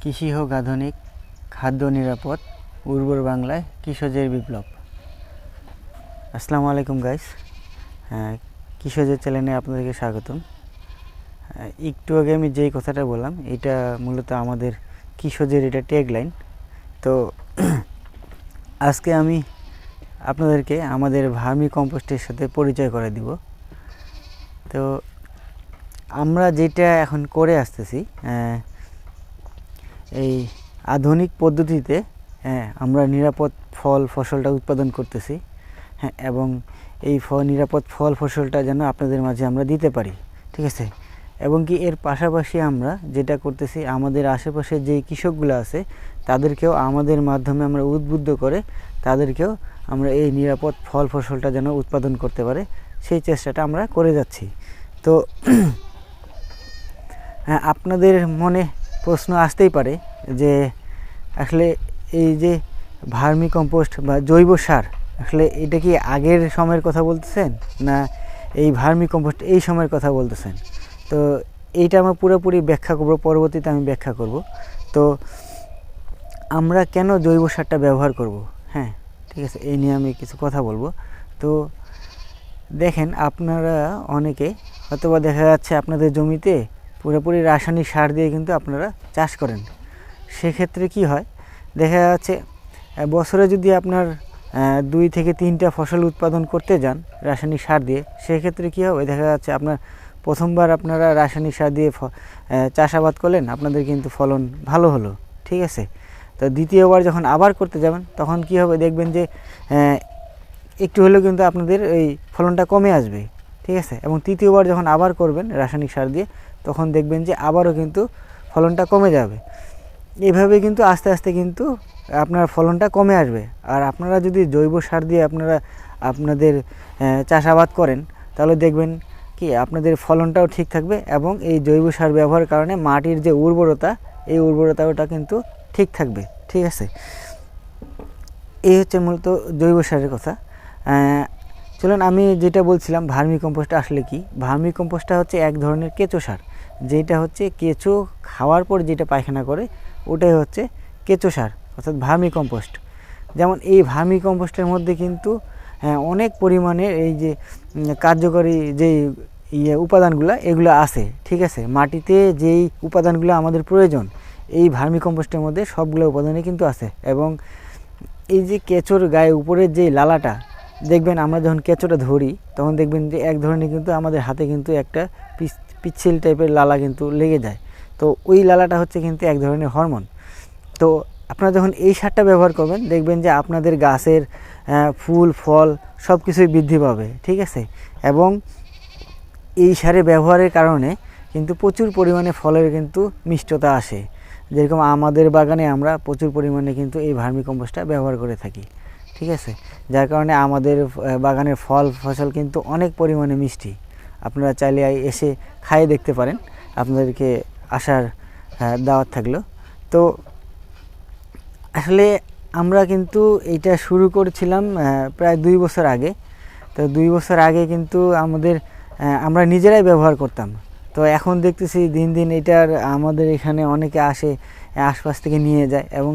কৃষি হোক আধুনিক, খাদ্য নিরাপদ, উর্বর বাংলায় কৃষজের বিপ্লব। আসসালামু আলাইকুম গাইস কৃষজের চ্যানেলে আপনাদেরকে স্বাগতম। একটু আগে আমি যেই কথাটা বললাম, এটা মূলত আমাদের কৃষজের এটা ট্যাগলাইন তো আজকে আমি আপনাদেরকে আমাদের ভার্মি কম্পোস্টের সাথে পরিচয় করে দিব। তো আমরা যেটা এখন করে আসতেছি এই আধুনিক পদ্ধতিতে হ্যাঁ আমরা নিরাপদ ফল, ফসলটা উৎপাদন করতেছি হ্যাঁ এবং এই ফল নিরাপদ ফল, ফসলটা যেন আপনাদের মাঝে আমরা দিতে পারি, ঠিক আছে? এবং কি এর পাশাপাশি আমরা যেটা করতেছি, আমাদের আশেপাশে যে কৃষকগুলো আছে, তাদেরকেও আমাদের মাধ্যমে আমরা উদ্বুদ্ধ করে তাদেরকেও আমরা এই নিরাপদ ফল, ফসলটা যেন উৎপাদন করতে পারে, সেই চেষ্টাটা আমরা করে যাচ্ছি। তো হ্যাঁ আপনাদের মনে প্রশ্ন আসতেই পারে যে আসলে এই যে ভার্মি কম্পোস্ট বা জৈব সার, আসলে এটা কি আগের সময়ের কথা বলতেছেন? না এই ভার্মি কম্পোস্ট এই সময়ের কথা বলতেছেন? তো এইটা আমরা পুরোপুরি ব্যাখ্যা করব, পরবর্তীতে আমি ব্যাখ্যা করব। তো আমরা কেন জৈব সারটা ব্যবহার করব? হ্যাঁ ঠিক আছে, এই নিয়ে আমি কিছু কথা বলব। তো দেখেন, আপনারা অনেকে হয়তোবা দেখা যাচ্ছে আপনাদের জমিতে পুরোপুরি রাসায়নিক সার দিয়ে কিন্তু আপনারা চাষ করেন। সেক্ষেত্রে কি হয়, দেখা যাচ্ছে বছরে যদি আপনার দুই থেকে তিনটা ফসল উৎপাদন করতে যান রাসায়নিক সার দিয়ে, সেক্ষেত্রে কী হবে? দেখা যাচ্ছে আপনার প্রথমবার আপনারা রাসায়নিক সার দিয়ে চাষাবাদ করলেন, আপনাদের কিন্তু ফলন ভালো হলো, ঠিক আছে? তো দ্বিতীয়বার যখন আবার করতে যাবেন, তখন কি হবে? দেখবেন যে একটু হলেও কিন্তু আপনাদের এই ফলনটা কমে আসবে, ঠিক আছে? এবং তৃতীয়বার যখন আবার করবেন রাসায়নিক সার দিয়ে তখন দেখবেন যে আবারও কিন্তু ফলনটা কমে যাবে। এভাবে কিন্তু আস্তে আস্তে কিন্তু আপনার ফলনটা কমে আসবে। আর আপনারা যদি জৈব সার দিয়ে আপনারা আপনাদের চাষাবাদ করেন, তাহলে দেখবেন কি আপনাদের ফলনটাও ঠিক থাকবে এবং এই জৈব সার ব্যবহারের কারণে মাটির যে উর্বরতা, এই উর্বরতাটা কিন্তু ঠিক থাকবে। ঠিক আছে? এই হচ্ছে মূলত জৈব সারের কথা। চলুন আমি যেটা বলছিলাম, ভার্মি কম্পোস্ট আসলে কি? ভার্মি কম্পোস্টটা হচ্ছে এক ধরনের কেঁচো সার। যেটা হচ্ছে কেঁচো খাওয়ার পর যেটা পায়খানা করে ওটাই হচ্ছে কেঁচো সার অর্থাৎ ভার্মি কম্পোস্ট। যেমন এই ভার্মি কম্পোস্টের মধ্যে কিন্তু আহ, অনেক পরিমাণে এই যে কার্যকরী যেই ইয়ে উপাদানগুলো এগুলো আছে ঠিক আছে? মাটিতে যেই উপাদানগুলো আমাদের প্রয়োজন এই ভার্মি কম্পোস্টের মধ্যে সবগুলো উপাদানই কিন্তু আছে। এবং এই যে কেঁচোর গায়ে উপরের যে লালাটা দেখবেন আমরা যখন কেঁচোটা ধরি তখন দেখবেন যে এক ধরনের কিন্তু আমাদের হাতে কিন্তু একটা পিচ- পিচ্ছিল টাইপের লালা কিন্তু লেগে যায়। তো ওই লালাটা হচ্ছে কিন্তু এক ধরনের হরমোন। তো আপনারা যখন এই সারটা ব্যবহার করবেন, দেখবেন যে আপনাদের গাছের ফুল, ফল সব কিছুই বৃদ্ধি পাবে, ঠিক আছে? এবং এই সারে ব্যবহারের কারণে কিন্তু প্রচুর পরিমাণে ফলের কিন্তু মিষ্টতা আসে। যেরকম আমাদের বাগানে আমরা প্রচুর পরিমাণে কিন্তু এই ভার্মি কম্পোস্টটা ব্যবহার করে থাকি, ঠিক আছে? যার কারণে আমাদের বাগানের ফল, ফসল কিন্তু অনেক পরিমাণে মিষ্টি। আপনারা চাইলে এসে খাইয়ে দেখতে পারেন। আপনাদেরকে আসার দাওয়াত থাকল। তো আসলে আমরা কিন্তু এটা শুরু করেছিলাম প্রায় দুই বছর আগে। তো দুই বছর আগে কিন্তু আমাদের আমরা নিজেরাই ব্যবহার করতাম। তো এখন দেখতেছি দিন দিন এটার আমাদের এখানে অনেকে আসে, আশপাশ থেকে নিয়ে যায় এবং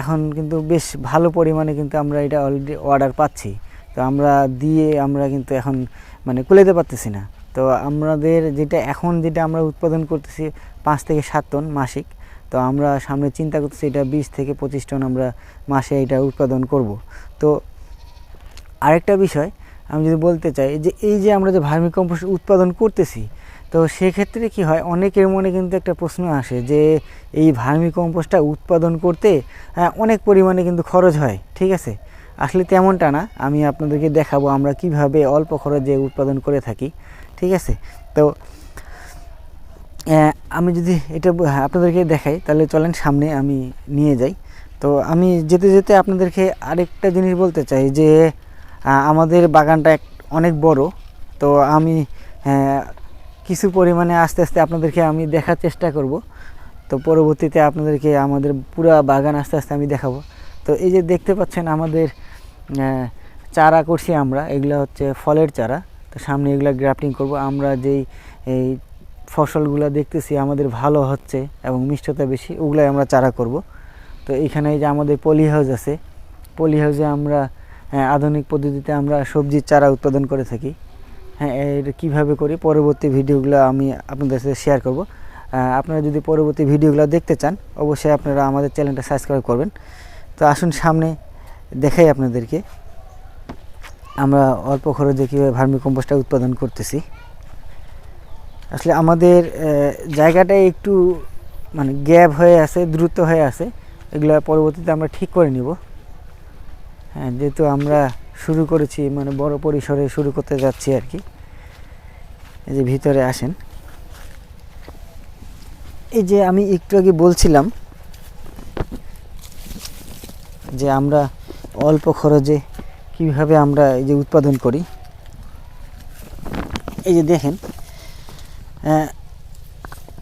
এখন কিন্তু বেশ ভালো পরিমাণে কিন্তু আমরা এটা অলরেডি অর্ডার পাচ্ছি। তো আমরা দিয়ে আমরা কিন্তু এখন মানে কুলাইতে পারতেছি না। তো আমাদের যেটা এখন যেটা আমরা উৎপাদন করতেছি পাঁচ থেকে সাত টন মাসিক। তো আমরা সামনে চিন্তা করতেছি এটা বিশ থেকে পঁচিশ টন আমরা মাসে এটা উৎপাদন করব। তো আরেকটা বিষয় আমি যদি বলতে চাই যে এই যে আমরা যে ভার্মি কম্পোস্ট উৎপাদন করতেছি, তো সেক্ষেত্রে কি হয়? অনেকের মনে কিন্তু একটা প্রশ্ন আসে যে এই ভার্মি কম্পোস্টটা উৎপাদন করতে অনেক পরিমাণে কিন্তু খরচ হয়, ঠিক আছে? আসলে তেমনটা না আমি আপনাদেরকে দেখাবো আমরা কীভাবে অল্প খরচে উৎপাদন করে থাকি ঠিক আছে? তো আমি যদি এটা হ্যাঁ, আপনাদেরকে দেখাই তাহলে চলেন সামনে আমি নিয়ে যাই। তো আমি যেতে যেতে আপনাদেরকে আরেকটা জিনিস বলতে চাই যে আমাদের বাগানটা অনেক বড়। তো আমি কিছু পরিমাণে আস্তে আস্তে আপনাদেরকে আমি দেখার চেষ্টা করব। তো পরবর্তীতে আপনাদেরকে আমাদের পুরা বাগান আস্তে আস্তে আমি দেখাবো। তো এই যে দেখতে পাচ্ছেন আমাদের চারা করছি আমরা, এগুলো হচ্ছে ফলের চারা। তো সামনে এগুলো গ্রাফটিং করব। আমরা যেই এই ফসলগুলো দেখতেছি, আমাদের ভালো হচ্ছে এবং মিষ্টতা বেশি, ওগুলাই আমরা চারা করব। তো এইখানে এই যে আমাদের পলি হাউস আছে পলি হাউসে আমরা আধুনিক পদ্ধতিতে আমরা সবজির চারা উৎপাদন করে থাকি। হ্যাঁ এটা কীভাবে করি? পরবর্তী ভিডিওগুলো আমি আপনাদের সাথে শেয়ার করব। আপনারা যদি পরবর্তী ভিডিওগুলো দেখতে চান, অবশ্যই আপনারা আমাদের চ্যানেলটা সাবস্ক্রাইব করবেন। তো আসুন সামনে দেখাই আপনাদেরকে। আমরা অল্প খরচে কীভাবে ভার্মি কম্পোস্টটা উৎপাদন করতেছি। আসলে আমাদের আহ, জায়গাটা একটু মানে গ্যাপ হয়ে আছে দ্রুত হয়ে আছে। এগুলো পরবর্তীতে আমরা ঠিক করে নিব। হ্যাঁ যেহেতু আমরা শুরু করেছি মানে বড় পরিসরে শুরু করতে যাচ্ছি আর কি। এই যে ভিতরে আসেন। এই যে আমি একটু আগে বলছিলাম যে আমরা অল্প খরচে কীভাবে আমরা এই যে উৎপাদন করি? এই যে দেখেন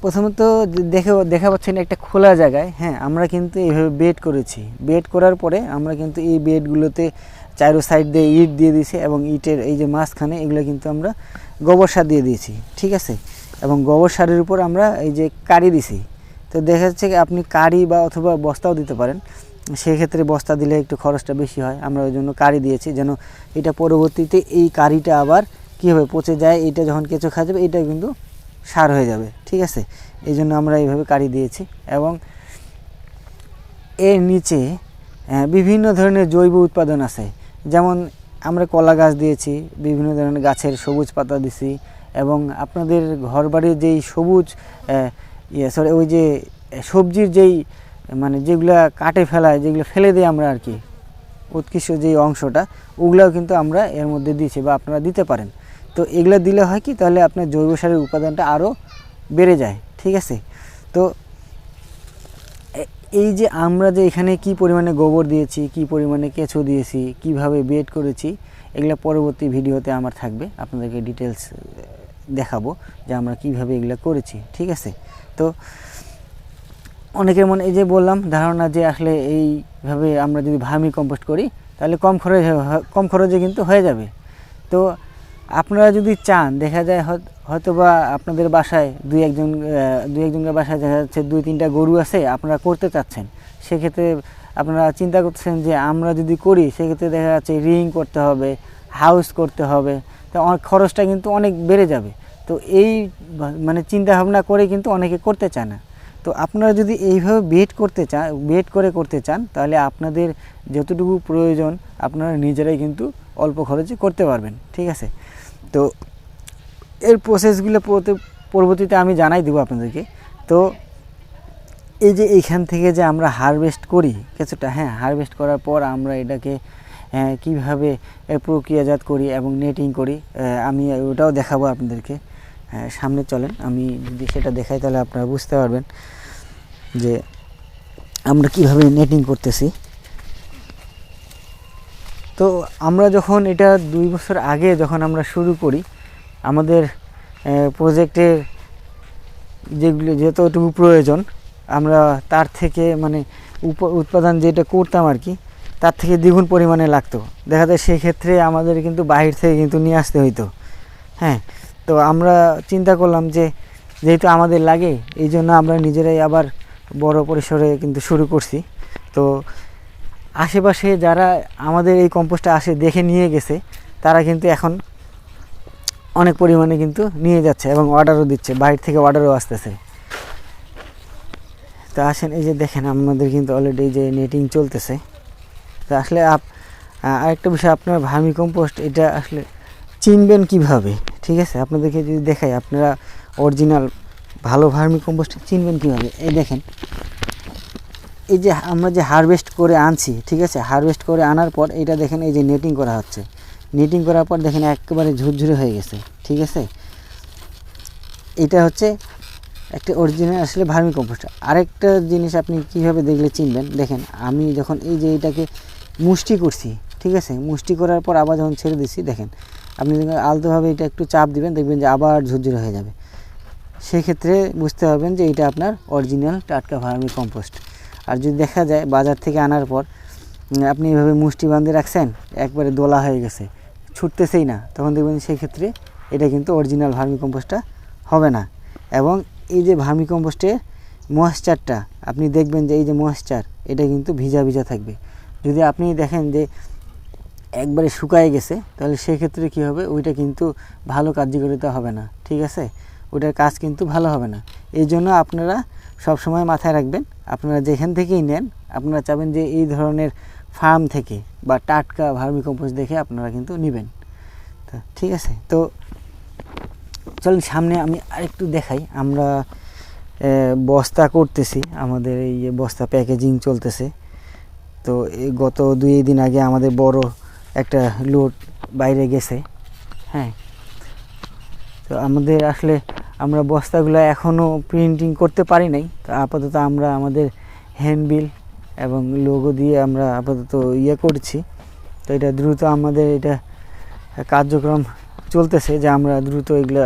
প্রথমত দেখে, দেখা পাচ্ছেন একটা খোলা জায়গায় হ্যাঁ আমরা কিন্তু এইভাবে বেড করেছি। বেড করার পরে আমরা কিন্তু এই বেডগুলোতে চারো সাইড দিয়ে ইট দিয়ে দিয়েছি এবং ইটের এই যে মাঝখানে এগুলো কিন্তু আমরা গোবর সার দিয়ে দিয়েছি, ঠিক আছে? এবং গোবর সারের উপর আমরা এই যে কারি দিছি। তো দেখা যাচ্ছে আপনি কারি বা অথবা বস্তাও দিতে পারেন। সেই ক্ষেত্রে বস্তা দিলে একটু খরচটা বেশি হয়। আমরা ওই জন্য কারি দিয়েছি যেন এটা পরবর্তীতে এই কারিটা আবার কী হবে পচে যায়, এটা যখন কেঁচো খাওয়া যাবে, এটা কিন্তু সার হয়ে যাবে। ঠিক আছে? এই জন্য আমরা এইভাবে কারি দিয়েছি এবং এর নিচে বিভিন্ন ধরনের জৈব উৎপাদন আছে। যেমন আমরা কলা গাছ দিয়েছি, বিভিন্ন ধরনের গাছের সবুজ পাতা দিছি এবং আপনাদের ঘরবাড়ির যেই সবুজ ইয়ে সরি ওই যে সবজির যেই মানে যেগুলা কাটে ফেলায়, যেগুলো ফেলে দিই আমরা আর কি, উৎকৃষ্ট যেই অংশটা, ওগুলাও কিন্তু আমরা এর মধ্যে দিয়েছি বা আপনারা দিতে পারেন। তো এগুলো দিলে হয় কি, তাহলে আপনার জৈব সারের উপাদানটা আরও বেড়ে যায়, ঠিক আছে? তো এই যে আমরা যে এখানে কি পরিমাণে গোবর দিয়েছি, কি পরিমাণে কেঁচো দিয়েছি, কীভাবে বেড করেছি, এগুলো পরবর্তী ভিডিওতে আমার থাকবে, আপনাদেরকে ডিটেলস দেখাবো যে আমরা কীভাবে এগুলো করেছি, ঠিক আছে? তো অনেকের মনে এই যে বললাম, ধারণা যে আসলে এইভাবে আমরা যদি ভার্মি কম্পোস্ট করি, তাহলে কম খরচ কম খরচে কিন্তু হয়ে যাবে। তো আপনারা যদি চান, দেখা যায় হয়ত- বা আপনাদের বাসায় দুই একজন দুই একজনের বাসায় দেখা যাচ্ছে দুই তিনটা গরু আছে, আপনারা করতে চাচ্ছেন। সেক্ষেত্রে আপনারা চিন্তা করছেন যে আমরা যদি করি, সেক্ষেত্রে দেখা যাচ্ছে রিং করতে হবে, হাউস করতে হবে, তো খরচটা কিন্তু অনেক বেড়ে যাবে। তো এই মানে চিন্তা ভাবনা করে কিন্তু অনেকে করতে চায় না। তো আপনারা যদি এইভাবে বেড করতে চান বেড করে করতে চান তাহলে আপনাদের যতটুকু প্রয়োজন আপনারা নিজেরাই কিন্তু অল্প খরচে করতে পারবেন ঠিক আছে? তো এর প্রসেসগুলো পরবর্তীতে আমি জানাই দেবো আপনাদেরকে। তো এই যে এইখান থেকে যে আমরা হারভেস্ট করি কিছুটা হ্যাঁ হারভেস্ট করার পর আমরা এটাকে আহ, কীভাবে প্রক্রিয়াজাত করি এবং নেটিং করি আমি ওটাও দেখাবো আপনাদেরকে। হ্যাঁ, সামনে চলেন আমি যদি সেটা দেখাই তাহলে আপনারা বুঝতে পারবেন। যে আমরা কীভাবে নেটিং করতেছি। তো আমরা যখন এটা দুই বছর আগে যখন আমরা শুরু করি, আমাদের প্রজেক্টের যেগুলো যতটুকু প্রয়োজন, আমরা তার থেকে মানে উৎপাদন যেটা করতাম আর কি, তার থেকে দ্বিগুণ পরিমাণে লাগতো। দেখা যায় সেক্ষেত্রে আমাদের কিন্তু বাহির থেকে কিন্তু নিয়ে আসতে হইতো। হ্যাঁ তো আমরা চিন্তা করলাম যে যেহেতু আমাদের লাগে এই জন্য আমরা নিজেরাই আবার বড় পরিসরে কিন্তু শুরু করছি। তো আশেপাশে যারা আমাদের এই কম্পোস্টটা আসে, দেখে নিয়ে গেছে, তারা কিন্তু এখন অনেক পরিমাণে কিন্তু নিয়ে যাচ্ছে এবং অর্ডারও দিচ্ছে, বাইরে থেকে অর্ডারও আসতেছে। তো আসেন, এই যে দেখেন, আমাদের কিন্তু অলরেডি যে নেটিং চলতেছে। তো আসলে আপ আরেকটা বিষয়, আপনার ভার্মি কম্পোস্ট, এটা আসলে চিনবেন কীভাবে? ঠিক আছে? আপনাদেরকে যদি দেখাই, আপনারা অরিজিনাল ভালো ভার্মি কম্পোস্ট চিনবেন কীভাবে? এই দেখেন। এই যে আমরা যে হারভেস্ট করে আনছি, ঠিক আছে? হারভেস্ট করে আনার পর এটা দেখেন, এই যে নেটিং করা হচ্ছে। নেটিং করার পর দেখেন, একেবারে ঝুরঝুরে হয়ে গেছে, ঠিক আছে? এটা হচ্ছে একটা অরিজিনাল আসলে ভার্মি কম্পোস্ট আরেকটা জিনিস আপনি কীভাবে দেখলে চিনবেন? দেখেন, আমি যখন এই যে এটাকে মুষ্টি করছি, ঠিক আছে? মুষ্টি করার পর আবার যখন ছেড়ে দিচ্ছি দেখেন, আপনি আলতোভাবে এটা একটু চাপ দিবেন, দেখবেন যে আবার ঝুরঝুরে হয়ে যাবে। সেক্ষেত্রে বুঝতে পারবেন যে এটা আপনার অরিজিনাল টাটকা ভার্মি কম্পোস্ট আর যদি দেখা যায় বাজার থেকে আনার পর আপনি এভাবে মুষ্টি বাঁধে রাখছেন, একবারে দোলা হয়ে গেছে, ছুটতেছেই না, তখন দেখবেন সেক্ষেত্রে এটা কিন্তু অরিজিনাল ভার্মি কম্পোস্টটা হবে না। এবং এই যে ভার্মি কম্পোস্টের ময়েশ্চারটা আপনি দেখবেন যে এই যে ময়েশ্চার এটা কিন্তু ভিজা ভিজা থাকবে। যদি আপনি দেখেন যে একবারে শুকায় গেছে, তাহলে সেক্ষেত্রে কী হবে? ওইটা কিন্তু ভালো কার্যকারিতা হবে না, ঠিক আছে? ওটার কাজ কিন্তু ভালো হবে না। এই জন্য আপনারা সব সময় মাথায় রাখবেন, আপনারা যেখান থেকেই নেন, আপনারা চাবেন যে এই ধরনের ফার্ম থেকে বা টাটকা ভার্মি কম্পোস্ট দেখে আপনারা কিন্তু নেবেন। তা ঠিক আছে, তো চলুন সামনে আমি আরেকটু দেখাই। আমরা বস্তা করতেছি, আমাদের এই বস্তা প্যাকেজিং চলতেছে। তো গত দুই দিন আগে আমাদের বড় একটা লোড বাইরে গেছে হ্যাঁ। তো আমাদের আসলে আমরা বস্তাগুলো এখনও প্রিন্টিং করতে পারি নাই। তো আপাতত আমরা আমাদের হ্যান্ডবিল এবং লোগো দিয়ে আমরা আপাতত ইয়ে করছি। তো এটা দ্রুত আমাদের এটা কার্যক্রম চলতেছে যে আমরা দ্রুত এগুলা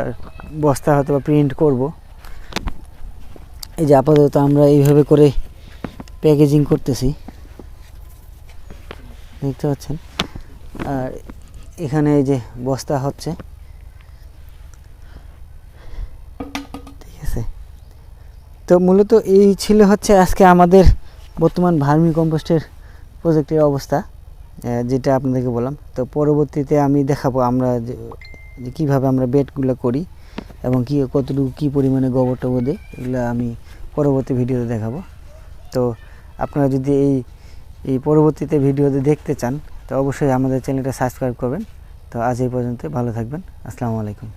বস্তা হয়তো প্রিন্ট করব। এই যে আপাতত আমরা এইভাবে করে প্যাকেজিং করতেছি। দেখতে পাচ্ছেন? আর এখানে এই যে বস্তা হচ্ছে। তো মূলত এই ছিল হচ্ছে আজকে আমাদের বর্তমান ভার্মি কম্পোস্টের প্রজেক্টের অবস্থা যেটা আপনাদেরকে বললাম। তো পরবর্তীতে আমি দেখাবো আমরা যে কীভাবে আমরা বেডগুলো করি এবং কি, কতটুকু কী পরিমাণে গোবর টবর দিই, এগুলো আমি পরবর্তী ভিডিওতে দেখাবো। তো আপনারা যদি এই এই পরবর্তীতে ভিডিওতে দেখতে চান, তো অবশ্যই আমাদের চ্যানেলটা সাবস্ক্রাইব করবেন। তো আজ এই পর্যন্ত ভালো থাকবেন। আসসালামু আলাইকুম।